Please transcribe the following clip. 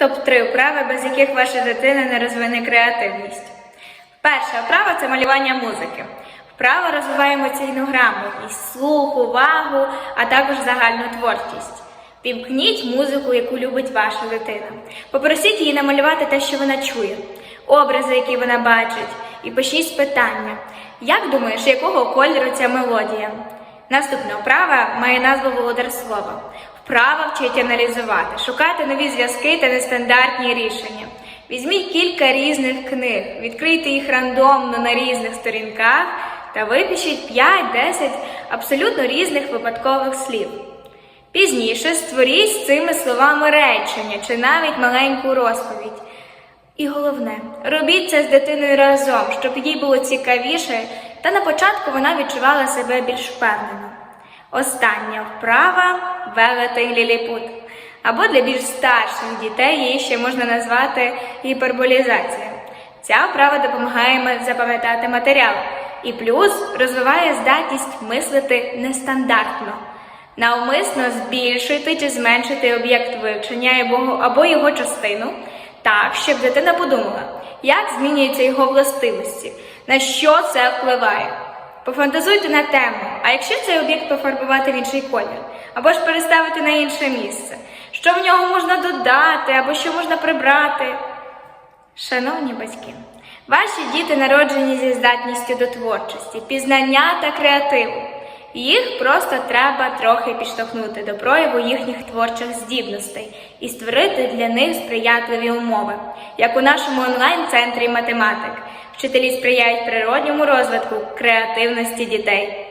Топ-3 вправи, без яких ваша дитина не розвине креативність. Перша вправа це малювання музики. Вправа розвиває емоційну грамотність, слух, увагу, а також загальну творчість. Вімкніть музику, яку любить ваша дитина. Попросіть її намалювати те, що вона чує, образи, які вона бачить, і пишіть питання. Як думаєш, якого кольору ця мелодія? Наступна вправа має назву Володар Слова. Вправа вчить аналізувати, шукати нові зв'язки та нестандартні рішення. Візьміть кілька різних книг, відкрийте їх рандомно на різних сторінках та випишіть 5-10 абсолютно різних випадкових слів. Пізніше створіть з цими словами речення чи навіть маленьку розповідь. І головне, робіть це з дитиною разом, щоб їй було цікавіше, та на початку вона відчувала себе більш впевнено. Остання вправа велетень ліліпут. Або для більш старших дітей її ще можна назвати гіперболізація. Ця вправа допомагає запам'ятати матеріал і плюс розвиває здатність мислити нестандартно. Навмисно збільшуйте чи зменшити об'єкт вивчення або його частину, так, щоб дитина подумала, як змінюються його властивості, на що це впливає. Пофантазуйте на тему, а якщо цей об'єкт пофарбувати в інший колір, або ж переставити на інше місце, що в нього можна додати, або що можна прибрати. Шановні батьки, ваші діти народжені зі здатністю до творчості, пізнання та креативу. Їх просто треба трохи підштовхнути до прояву їхніх творчих здібностей і створити для них сприятливі умови, як у нашому онлайн-центрі математик. Вчителі сприяють природньому розвитку креативності дітей.